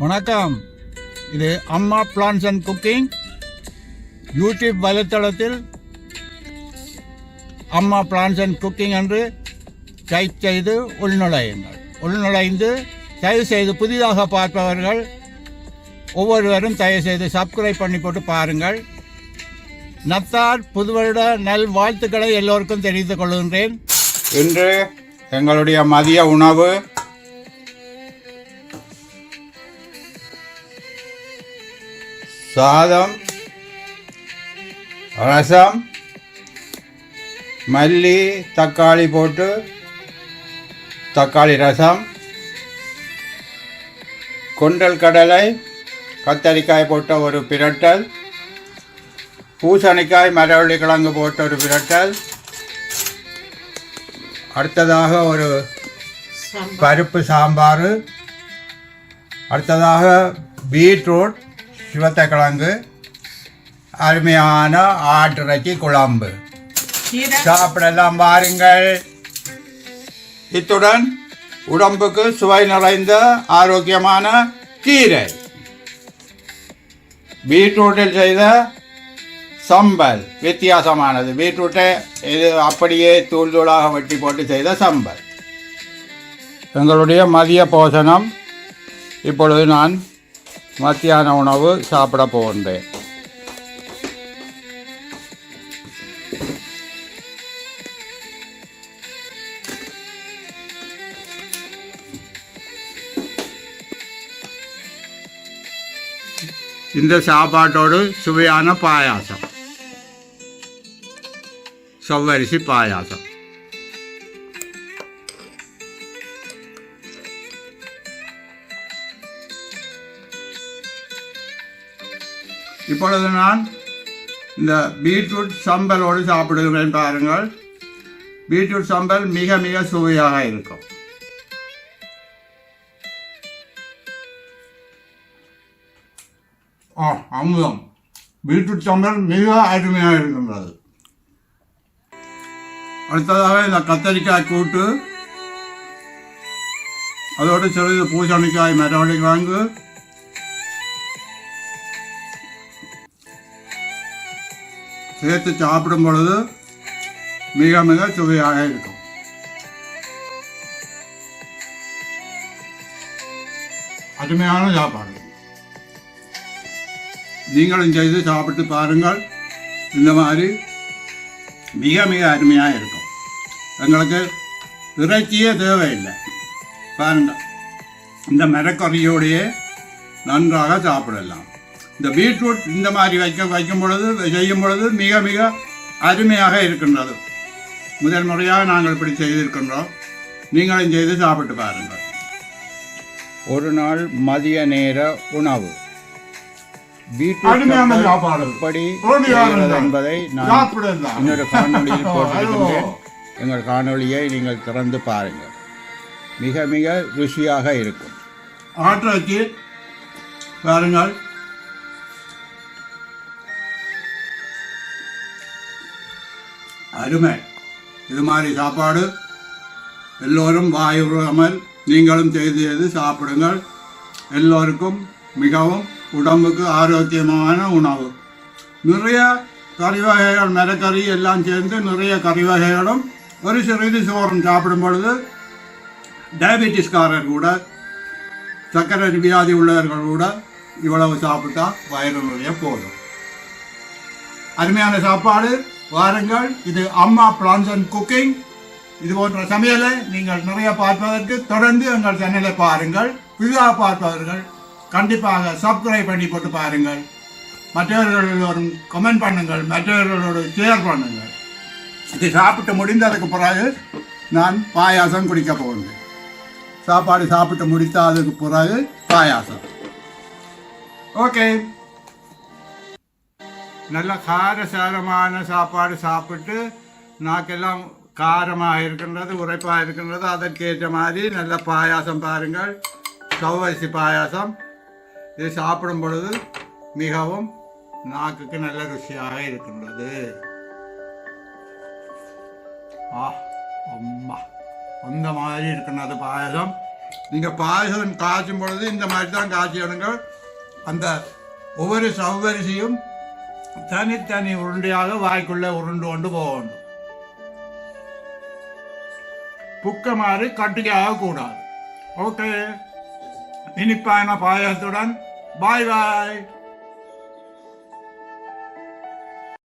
வணக்கம். இது அம்மா பிளான்ஸ் அண்ட் குக்கிங் யூடியூப் வலைத்தளத்தில் அம்மா பிளான்ஸ் அண்ட் குக்கிங் என்று டைப் செய்து உள்நுழையுங்கள். உள்நுழைந்து தயவு செய்து புதிதாக பார்ப்பவர்கள் ஒவ்வொருவரும் தயவு செய்து சப்ஸ்கிரைப் பண்ணி போட்டு பாருங்கள். நத்தார் புதுவருட நல் வாழ்த்துக்களை எல்லோருக்கும் தெரிவித்துக் கொள்கின்றேன். இன்று எங்களுடைய மதிய உணவு சாதம் ரசம் மல்லி தக்காளி போட்டு தக்காளி ரசம் கொண்டல் கடலை கத்தரிக்காய் போட்ட ஒரு பிரட்டல் பூசணிக்காய் மரவள்ளி கிழங்கு போட்ட ஒரு பிரட்டல் அடுத்ததாக ஒரு பருப்பு சாம்பார் அடுத்ததாக பீட்ரூட் சிவத்தக்கிழங்கு அருமையான ஆட்டிறைச்சி குழம்பு. சாப்பிடலாம் பாருங்கள் இத்துடன் உடம்புக்கு சுவை நிறைந்த ஆரோக்கியமான கீரை. பீட்ரூட்டில் செய்த சம்பல் வித்தியாசமானது. பீட்ரூட்டை இது அப்படியே தூள் தூளாக வெட்டி போட்டு செய்த சம்பல். எங்களுடைய மதிய போஷணம் இப்பொழுது நான் மத்தியான உணவு சாப்பிட போகின்றேன். இந்த சாப்பாட்டோடு சுவையான பாயாசம். செவ்வரிசி பாயாசம். இப்பொழுது நான் இந்த பீட்ரூட் சம்பலோடு சாப்பிடுகிறேன் பாருங்கள். பீட்ரூட் சம்பல் மிக மிக சுவையாக இருக்கும். ஆ அமுதம். பீட்ரூட் சம்பல் மிக அருமையாக இருக்கின்றது. அடுத்ததாக இந்த கத்தரிக்காய் கூட்டு. அதோடு சிறிது பூசணிக்காய் மரவள்ளி கிழங்கு. சேர்த்து சாப்பிடும் பொழுது மிக மிக சுவையாக இருக்கும். அருமையான சாப்பாடு. நீங்களும் செய்து சாப்பிட்டு பாருங்கள். இந்த மாதிரி மிக மிக அருமையாக இருக்கும். எங்களுக்கு இறைச்சியே தேவையில்லை. பாருங்கள் இந்த மரக்கறியோடையே நன்றாக சாப்பிடலாம். இந்த பீட்ரூட் இந்த மாதிரி வைக்க வைக்கும் பொழுது செய்யும் பொழுது மிக மிக அருமையாக இருக்கின்றது. முதல் முறையாக நாங்கள் இப்படி செய்திருக்கின்றோம். நீங்களும் செய்து சாப்பிட்டு பாருங்கள். ஒரு நாள் மதிய நேர உணவு. எப்படி. என்பதை நான். இன்னொரு காணொளியில் போட்டிருக்கின்றேன் எங்கள் காணொளியை நீங்கள் திறந்து பாருங்கள். மிக மிக ருசியாக இருக்கும். ஆட்டிறைச்சி பாருங்கள். அருமை. இது மாதிரி சாப்பாடு. எல்லோரும் வாயுறாமல் நீங்களும் செய்து செய்து சாப்பிடுங்கள். எல்லோருக்கும் மிகவும் உடம்புக்கு ஆரோக்கியமான உணவு. நிறைய கறி வகைகள் மரக்கறி எல்லாம் சேர்ந்து நிறைய கறி வகைகளும் ஒரு சிறிது சோறும் சாப்பிடும் பொழுது டயபெட்டிஸ்காரர் கூட சர்க்கரை வியாதி உள்ளவர்கள் கூட இவ்வளவு சாப்பிட்டா வயிறு நிறைய போதும். அருமையான சாப்பாடு. வாருங்கள். இது அம்மா பிளான்ஸ் அண்ட் குக்கிங். இது போன்ற சமையலை நீங்கள் நிறைய பார்ப்பதற்கு தொடர்ந்து எங்கள் சேனலை பாருங்கள். புதிதாக பார்ப்பவர்கள் கண்டிப்பாக சப்ஸ்கிரைப் பண்ணி போட்டு பாருங்கள். மற்றவர்களோடும் கமெண்ட் பண்ணுங்கள். மற்றவர்களோடு ஷேர் பண்ணுங்கள். இது சாப்பிட்டு முடிந்ததுக்கு பிறகு நான் பாயாசம் குடிக்க போகிறேன் சாப்பாடு சாப்பிட்டு முடித்ததுக்கு பிறகு பாயாசம். ஓகே நல்ல காரசாரமான சாப்பாடு சாப்பிட்டு நாக்கெல்லாம் காரமாக இருக்கின்றது உரைப்பாக இருக்கின்றது. அதற்கேற்ற மாதிரி நல்ல பாயாசம் பாருங்கள். சவ்வரிசி பாயாசம். இது சாப்பிடும் பொழுது மிகவும் நாக்குக்கு நல்ல ருசியாக இருக்கின்றது. ஆ அம்மா. அந்த மாதிரி இருக்கின்றது பாயாசம். நீங்கள் பாயசம் காய்ச்சும் பொழுது இந்த மாதிரி தான் காய்ச்சிடுங்க அந்த ஒவ்வொரு சவ்வரிசியும் தனித்தனி உருண்டையாக வாய்க்குள்ளே உருண்டு கொண்டு போக வேண்டும். புக்க மாதிரி கட்டிக்காக கூடாது. ஓகே இனிப்பான பாயசத்துடன். பாய் பாய்